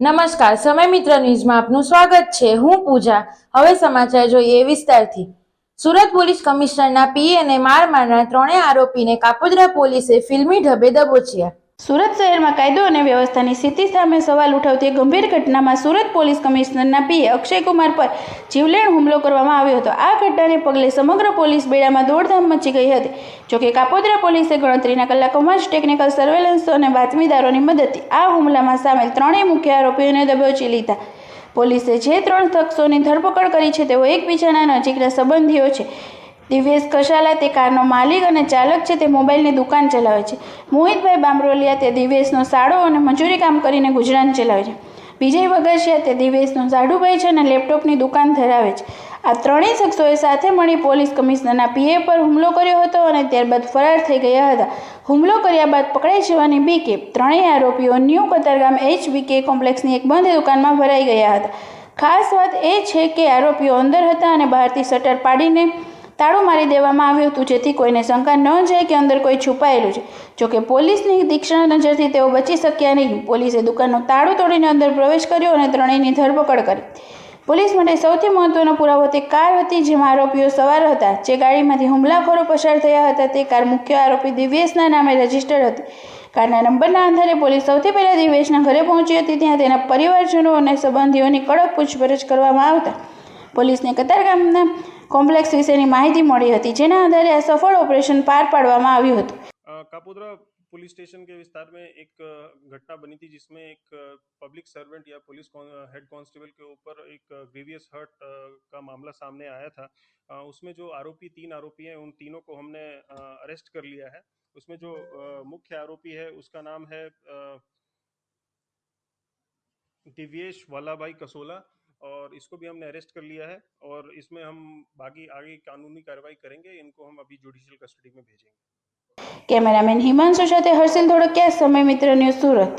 નમસ્કાર, સમય મિત્ર ન્યૂઝમાં આપનું સ્વાગત છે. હું પૂજા. હવે સમાચાર જોઈએ વિસ્તારથી. સુરત પોલીસ કમિશનરના પીએને માર મારનાર ત્રણેય આરોપીને કાપોદ્રા પોલીસે ફિલ્મી ઢબે દબોચ્યા. સુરત શહેરમાં કાયદો અને વ્યવસ્થાની સ્થિતિ સામે સવાલ ઉઠાવતી ગંભીર ઘટનામાં સુરત પોલીસ કમિશનરના પીએ અક્ષયકુમાર પર જીવલેણ હુમલો કરવામાં આવ્યો હતો. આ ઘટનાને પગલે સમગ્ર પોલીસ બેડામાં દોડધામ મચી ગઈ હતી. જોકે કાપોદ્રા પોલીસે ગણતરીના કલાકોમાં જ ટેકનિકલ સર્વેલન્સ અને બાતમીદારોની મદદથી આ હુમલામાં સામેલ ત્રણેય મુખ્ય આરોપીઓને દબોચી લીધા. પોલીસે જે ત્રણ શખ્સોની ધરપકડ કરી છે તેઓ એકબીજાના નજીકના સંબંધીઓ છે. દિવ્યેશ કશાલા તે કારનો માલિક અને ચાલક છે, તે મોબાઈલની દુકાન ચલાવે છે. મોહિતભાઈ બામરોલિયા તે દિવ્યેશનો સાડો અને મજૂરી કામ કરીને ગુજરાન ચલાવે છે. વિજય વગસિયા તે દિવ્યેશનો સાડુભાઈ છે અને લેપટોપની દુકાન ધરાવે છે. આ ત્રણેય શખ્સોએ સાથે મળી પોલીસ કમિશનરના પીએ પર હુમલો કર્યો હતો અને ત્યારબાદ ફરાર થઈ ગયા હતા. હુમલો કર્યા બાદ પકડાઈ જવાની બીકે ત્રણેય આરોપીઓ ન્યૂ કતારગામ એચબીકે કોમ્પ્લેક્સની એક બંધ દુકાનમાં ભરાઈ ગયા હતા. ખાસ વાત એ છે કે આરોપીઓ અંદર હતા અને બહારથી શટર પાડીને તાળું મારી દેવામાં આવ્યું હતું, જેથી કોઈને શંકા ન જાય કે અંદર કોઈ છુપાયેલું છે. જોકે પોલીસની દીક્ષણ નજરથી તેઓ બચી શક્યા નહીં. પોલીસે દુકાનનું તાળું તોડીને અંદર પ્રવેશ કર્યો અને ત્રણેયની ધરપકડ કરી. પોલીસ માટે સૌથી મહત્વનો પુરાવો તે કાર હતી જેમાં આરોપીઓ સવાર હતા. જે ગાડીમાંથી હુમલાખોરો પસાર થયા હતા, તે કાર મુખ્ય આરોપી દિવ્યેશના નામે રજીસ્ટર્ડ હતી. કારના નંબરના આધારે પોલીસ સૌથી પહેલાં દિવ્યેશના ઘરે પહોંચી હતી. ત્યાં તેના પરિવારજનો અને સંબંધીઓની કડક પૂછપરછ કરવામાં આવતા પોલીસને કતારગામના કોમ્પ્લેક્સ વિશેની માહિતી મળી હતી જેના આધારે આ સફળ ઓપરેશન પાર પાડવામાં આવ્યું હતું अ, कापोद्रा पुलिस स्टेशन के विस्तार में एक अ, घटना बनी थी जिसमें एक अ, पब्लिक सर्वेंट या पुलिस कॉन- अ, हेड कांस्टेबल के ऊपर एक ग्रीवियस हर्ट अ, का मामला सामने आया था अ, उसमें जो आरोपी तीन आरोपी हैं उन तीनों को हमने अ, अरेस्ट कर लिया है उसमें जो अ, मुख्य आरोपी है उसका नाम है अ, दिव्येश वालाभाई कसोला और इसको भी हमने अरेस्ट कर लिया है और इसमें हम बाकी आगे कानूनी कार्रवाई करेंगे इनको हम अभी जुडिशियल कस्टडी में भेजेंगे કેમેરામેન હિમાંશુ સાથે હર્ષિલ ધોળકિયા સમય મિત્ર ન્યૂઝ સુરત